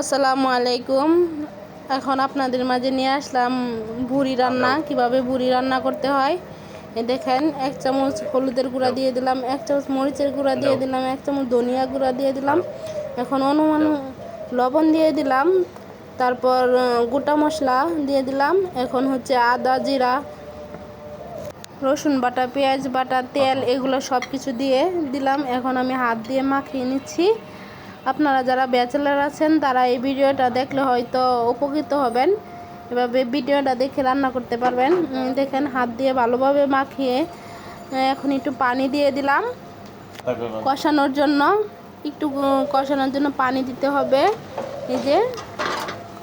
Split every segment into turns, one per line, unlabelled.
আসসালামু আলাইকুম। এখন আপনাদের মাঝে নিয়ে আসলাম ভুড়ি রান্না কীভাবে ভুড়ি রান্না করতে হয়। দেখেন এক চামচ হলুদের গুঁড়া দিয়ে দিলাম এক চামচ মরিচের গুঁড়া দিয়ে দিলাম এক চামচ ধনিয়া গুঁড়া দিয়ে দিলাম। এখন অনুমান লবণ দিয়ে দিলাম তারপর গোটা মশলা দিয়ে দিলাম। এখন হচ্ছে আদা জিরা রসুন বাটা পেঁয়াজ বাটা তেল এগুলো সব কিছু দিয়ে দিলাম। এখন আমি হাত দিয়ে মাখিয়ে নিচ্ছি। আপনারা যারা ব্যাচেলার আছেন তারা এই ভিডিওটা দেখলে হয়তো উপকৃত হবেন। এভাবে ভিডিওটা দেখে রান্না করতে পারবেন। দেখেন হাত দিয়ে ভালোভাবে মাখিয়ে এখন একটু পানি দিয়ে দিলাম। কষানোর জন্য একটু কষানোর জন্য পানি দিতে হবে। এই যে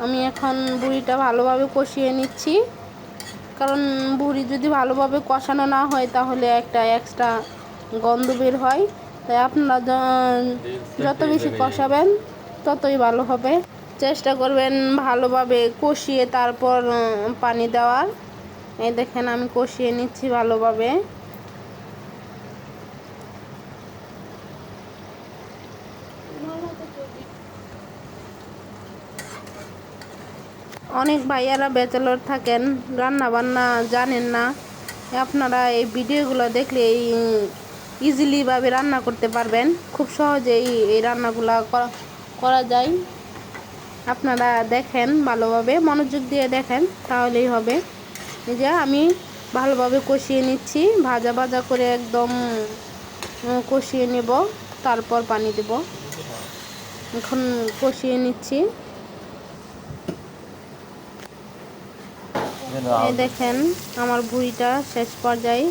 আমি এখন বুড়িটা ভালোভাবে কষিয়ে নিচ্ছি। কারণ বুড়ি যদি ভালোভাবে কষানো না হয় তাহলে একটা এক্সট্রা গন্ধ বের হয়। তাই আপনারা যত বেশি কষাবেন, ততই ভালো হবে। চেষ্টা করবেন ভালোভাবে কষিয়ে তারপর পানি দেওয়ার। এই দেখেন আমি কষিয়ে নিচ্ছি ভালোভাবে। অনেক ভাইয়ারা ব্যাচেলর থাকেন রান্না বান্না জানেন না। আপনারা এই ভিডিওগুলো দেখলে ইজিলিভাবে রান্না করতে পারবেন। খুব সহজেই এই রান্নাগুলো করা যায়। আপনারা দেখেন ভালোভাবে, মনোযোগ দিয়ে দেখেন, তাহলেই হবে। যে আমি ভালোভাবে কষিয়ে নিচ্ছি, ভাজা ভাজা করে একদম কষিয়ে নেব, তারপর পানি দেব। এখন কষিয়ে নিচ্ছি। দেখেন, আমার ভুঁড়িটা শেষ পর্যায়ে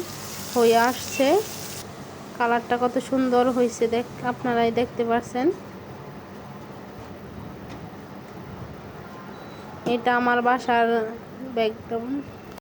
হয়ে আসছে। কালারটা কত সুন্দর হয়েছে দেখ আপনারাই দেখতে পাচ্ছেন এটা আমার বাসার ব্যাকগ্রাউন্ড